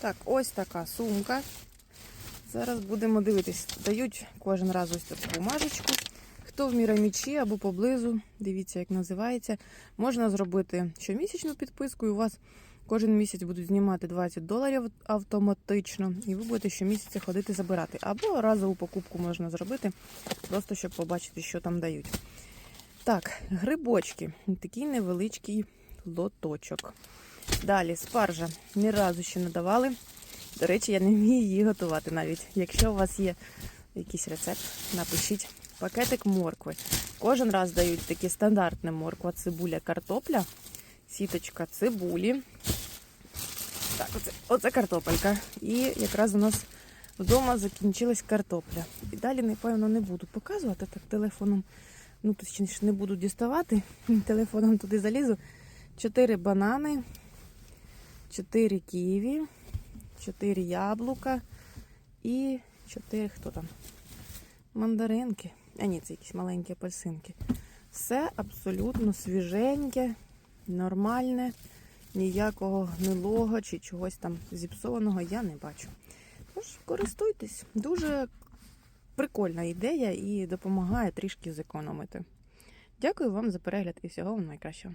Так, ось така сумка. Зараз будемо дивитись. Дають кожен раз ось таку бумажечку. Хто в Мірамічі або поблизу, дивіться, як називається. Можна зробити щомісячну підписку, і у вас кожен місяць будуть знімати 20 доларів автоматично, і ви будете щомісяця ходити забирати. Або разову покупку можна зробити, просто щоб побачити, що там дають. Так, грибочки. Такий невеличкий лоточок. Далі спаржа. Ні разу ще не давали. До речі, я не вмію її готувати навіть. Якщо у вас є якийсь рецепт, напишіть. Пакетик моркви. Кожен раз дають такі стандартне морква, цибуля, картопля, сіточка цибулі. Так, оце, оце картопелька. І якраз у нас вдома закінчилась картопля. І далі, напевно, не буду показувати так телефоном. Ну, точніше, не буду діставати. Телефоном туди залізу. Чотири банани, чотири ківі, чотири яблука і чотири хто там? Мандаринки. А ні, це якісь маленькі апельсинки. Все абсолютно свіженьке, нормальне, ніякого гнилого чи чогось там зіпсованого я не бачу. Тож, користуйтесь. Дуже прикольна ідея і допомагає трішки зекономити. Дякую вам за перегляд і всього вам найкращого.